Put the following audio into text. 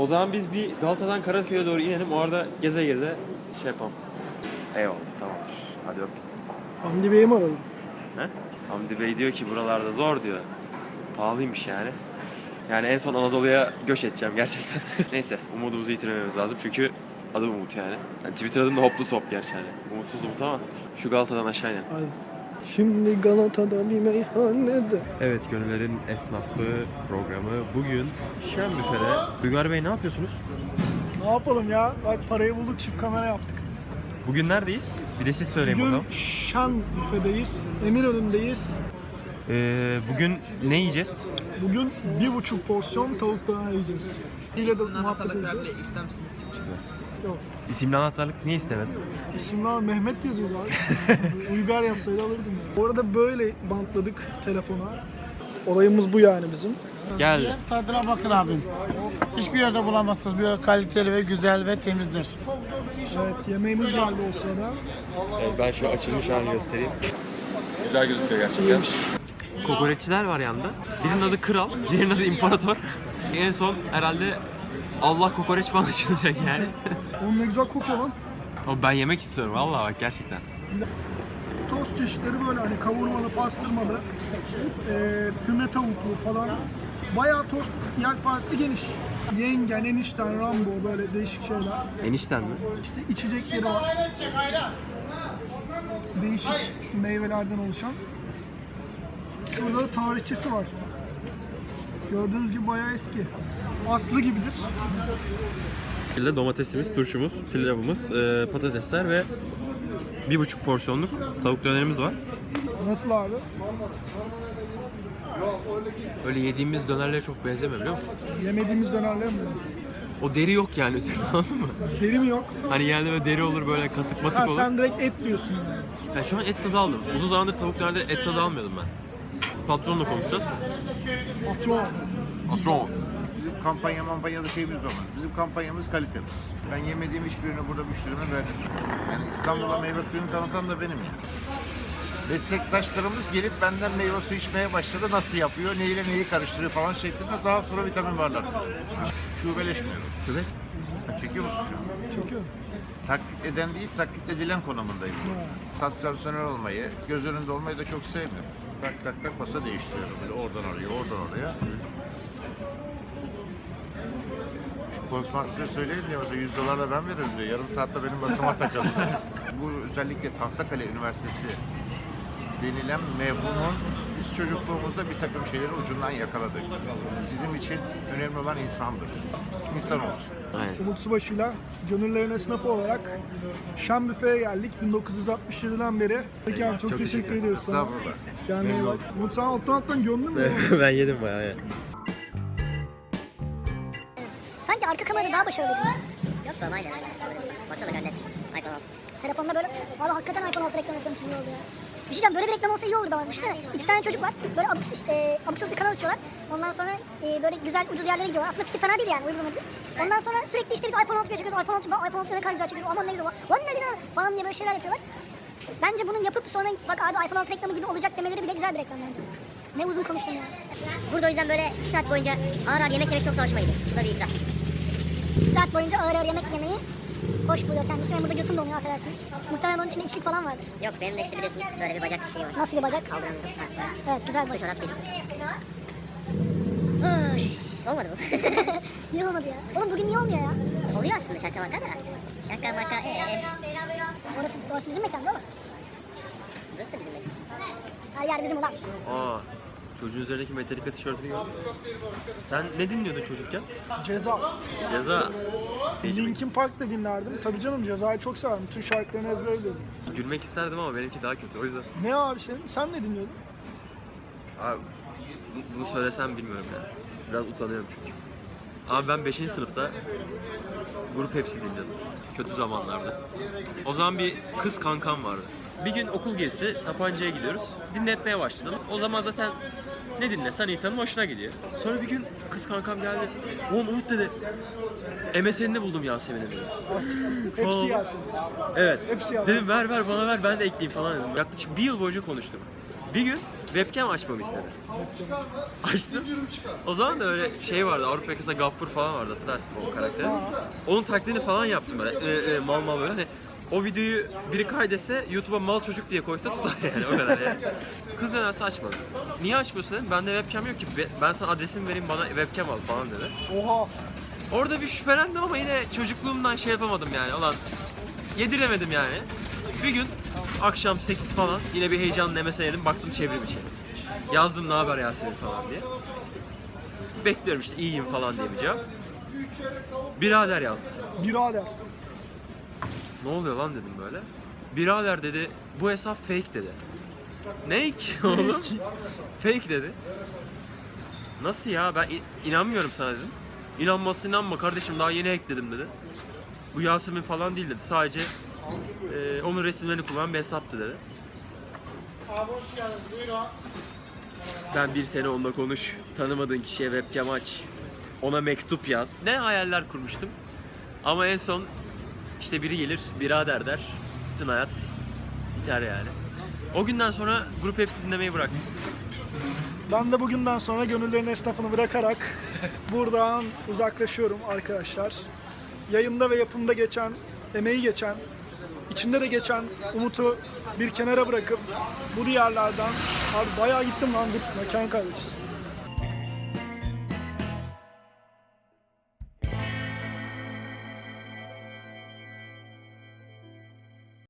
O zaman biz bir Galata'dan Karaköy'e doğru inelim. Orada geze geze şey yapalım. Eyvallah tamamdır. Hadi öptüm. Hamdi Bey'i mi arayayım? He? Hamdi Bey diyor ki buralarda zor diyor. Pahalıymış yani. Yani en son Anadolu'ya göç edeceğim gerçekten. Neyse umudumuzu yitirmememiz lazım çünkü adım Umut yani. yani Twitter adım da Hoplu Sop gerçi yani. Umutsuz Umut ama şu Galata'dan aşağı inelim. Hadi. Şimdi Galata'da bir meyhanede. Evet Gönüllerin Esnaflığı programı bugün Şen Büfe'de. Uygar Bey ne yapıyorsunuz? Ne yapalım ya? Bak parayı bulduk çift kamera yaptık. Bugün neredeyiz? Bir de siz söyleyin Bugün bakalım. Şan büfedeyiz. Eminönü'ndeyiz. Ee, bugün ne yiyeceğiz? Bugün bir buçuk porsiyon tavuk döner yiyeceğiz. Biriyle de muhabbet edeceğiz. ister misiniz? Yok. İsimli anahtarlık niye istemedin? İsimler Mehmet yazıyordu abi. Uygar yazsaydı alırdım ya. Bu arada böyle bantladık telefona. Olayımız bu yani bizim. Gel. Tadına bakın abim. Hiçbir yerde bulamazsınız. Böyle kaliteli ve güzel ve temizdir. Evet yemeğimiz geldi o sırada. Evet, ben şu açılmış halini göstereyim. Güzel gözüküyor gerçekten. Kokoreççiler var yanında. Birinin adı Kral, diğerinin adı İmparator. En son herhalde Allah kokoreç falan açılacak yani. Oğlum ne güzel kokuyor lan. Ama ben yemek istiyorum vallahi bak gerçekten. Tost çeşitleri böyle hani kavurmalı, pastırmalı, eee füme tavuklu falan. Bayağı tost yelpazesi geniş. Yengen, enişten, Rambo böyle değişik şeyler. Enişten mi? İşte içecekleri var. Değişik meyvelerden oluşan. Şurada da tarihçesi var. Gördüğünüz gibi bayağı eski. Aslı gibidir. şekilde domatesimiz, turşumuz, pilavımız, e, patatesler ve bir buçuk porsiyonluk tavuk dönerimiz var. Nasıl abi? Öyle yediğimiz dönerlere çok benzemiyor biliyor musun? Yemediğimiz dönerler mi? O deri yok yani üzerinde anladın mı? Deri mi yok? Hani geldi böyle deri olur böyle katık matık Ha, olur. sen direkt et diyorsun yani. Şu an et tadı aldım. Uzun zamandır tavuklarda et tadı almıyordum ben. Patronla konuşacağız. Patron. Patron. Bizim kampanya mampanyalı şeyimiz olmaz. Bizim kampanyamız kalitemiz. Ben yemediğim hiçbirini burada müşterime verdim. Yani İstanbul'a meyve suyunu tanıtan da benim yani. Meslektaşlarımız gelip benden meyve suyu içmeye başladı. Nasıl yapıyor, neyle neyi karıştırıyor falan şeklinde. Daha sonra vitamin varlar. Şubeleşmiyorum. Şube? Ha, çekiyor musun şu an? Çekiyorum. Taklit eden değil, taklit edilen konumundayım. Sansasyonel olmayı, göz önünde olmayı da çok sevmiyorum. Tak tak tak masa değiştiriyorum. Böyle oradan oraya, oradan oraya. Şu konsumasyonu söyleyin diye mesela 100 dolar da ben veririm diyor. Yarım saatte benim masama takasın. Bu özellikle Tahtakale Üniversitesi denilen mevhumun biz çocukluğumuzda bir takım şeyleri ucundan yakaladık. Bizim için önemli olan insandır. İnsan olsun. Aynen. Umut Subaşı'yla gönüllerin esnafı olarak Şam Büfe'ye geldik 1967'den beri. Peki abi çok, Çok teşekkür teşekkür ediyoruz sana. Estağfurullah. Kendine iyi bak. Umut sen alttan alttan gömdün mü? ben yedim bayağı ya. Sanki arka kamera daha başarılı mi? Yok be aynen. Baksana gayet net. iPhone 6. Telefonda böyle, valla hakikaten iPhone 6 reklam yapıyormuş gibi oldu ya. Bir şey diyeceğim, böyle bir reklam olsa iyi olurdu ama. Düşünsene, iki tane çocuk var, böyle abuk, işte, abuk bir kanal açıyorlar. Ondan sonra e, böyle güzel, ucuz yerlere gidiyorlar. Aslında fikir fena değil yani, uygulama değil. Ondan sonra sürekli işte biz iPhone 6 çekiyoruz, iPhone 6, bak iPhone 6 ne kadar güzel çekiyoruz, aman ne güzel, aman ne güzel falan diye böyle şeyler yapıyorlar. Bence bunu yapıp sonra bak abi iPhone 6 reklamı gibi olacak demeleri bile güzel bir reklam bence. Ne uzun konuştum ya. Burada o yüzden böyle 2 saat boyunca ağır ağır yemek yemek çok da hoşuma gidiyor. Bu da bir itiraf. Bir saat boyunca ağır ağır yemek yemeyi hoş buluyor kendisi. Benim burada götüm donuyor affedersiniz. Muhtemelen onun içinde içlik falan vardır. Yok benim de işte biliyorsun böyle bir bacak şeyi var. Nasıl bir bacak? Kaldıran bir. Evet güzel Kısa bacak. değil. Uy, Olmadı bu. Niye olmadı ya? Oğlum bugün niye olmuyor ya? Oluyor aslında şaka maka da. Şaka maka ee. Orası, orası bizim mekan değil mi? Burası da bizim mekan. Her yer bizim ulan. Aa, çocuğun üzerindeki Metallica tişörtünü gördün mü? Sen ne dinliyordun çocukken? Ceza. Ceza. Linkin Park da dinlerdim. Tabii canım Ceza'yı çok severim. Bütün şarkılarını ezbere biliyordum. Gülmek isterdim ama benimki daha kötü o yüzden. Ne abi şey? Sen ne dinliyordun? Abi, bu- bunu söylesem bilmiyorum ya. Biraz utanıyorum çünkü. Ama ben 5. sınıfta grup hepsi dinledim. Kötü zamanlarda. O zaman bir kız kankam vardı. Bir gün okul gezisi Sapanca'ya gidiyoruz. Dinletmeye başladım. O zaman zaten ne dinlesen insanın hoşuna gidiyor. Sonra bir gün kız kankam geldi. Oğlum Umut dedi. MSN'de buldum Yasemin'i dedi. Hepsi. Yasin. Evet. Hepsi Yasin. Dedim ver ver bana ver ben de ekleyeyim falan dedim. Yaklaşık bir yıl boyunca konuştuk. Bir gün webcam açmamı istedi. Açtım. O zaman da öyle şey vardı Avrupa yakasında Gaffur falan vardı hatırlarsın o karakteri. Onun taklidini falan yaptım böyle e, e, mal mal böyle hani o videoyu biri kaydetse YouTube'a mal çocuk diye koysa tutar yani o kadar yani. Kız nedense açmadı. Niye açmıyorsun dedim. Bende webcam yok ki. Be- Ben sana adresimi vereyim bana webcam al falan dedi. Oha. Orada bir şüphelendim ama yine çocukluğumdan şey yapamadım yani. Ulan yediremedim yani. Bir gün akşam 8 falan yine bir heyecanla MSN'e baktım çevrim içi. Yazdım ne haber Yasemin falan diye. Bekliyorum işte iyiyim falan diye bir cevap. Birader yazdı. Birader. Ne oluyor lan dedim böyle. Birader dedi bu hesap fake dedi. Ne ki oğlum? fake dedi. Nasıl ya ben inanmıyorum sana dedim. İnanması inanma kardeşim daha yeni ekledim dedi. Bu Yasemin falan değil dedi. Sadece e, onun resimlerini kullanan bir hesaptı dedi. Abi hoş geldin. Buyurun. Ben bir sene onunla konuş. Tanımadığın kişiye webcam aç. Ona mektup yaz. Ne hayaller kurmuştum. Ama en son işte biri gelir, birader der. Bütün hayat biter yani. O günden sonra grup hepsi dinlemeyi bıraktı. Ben de bugünden sonra gönüllerin esnafını bırakarak buradan uzaklaşıyorum arkadaşlar. Yayında ve yapımda geçen, emeği geçen, içinde de geçen Umut'u bir kenara bırakıp bu diyarlardan abi bayağı gittim lan dur mekan kaybedeceğiz.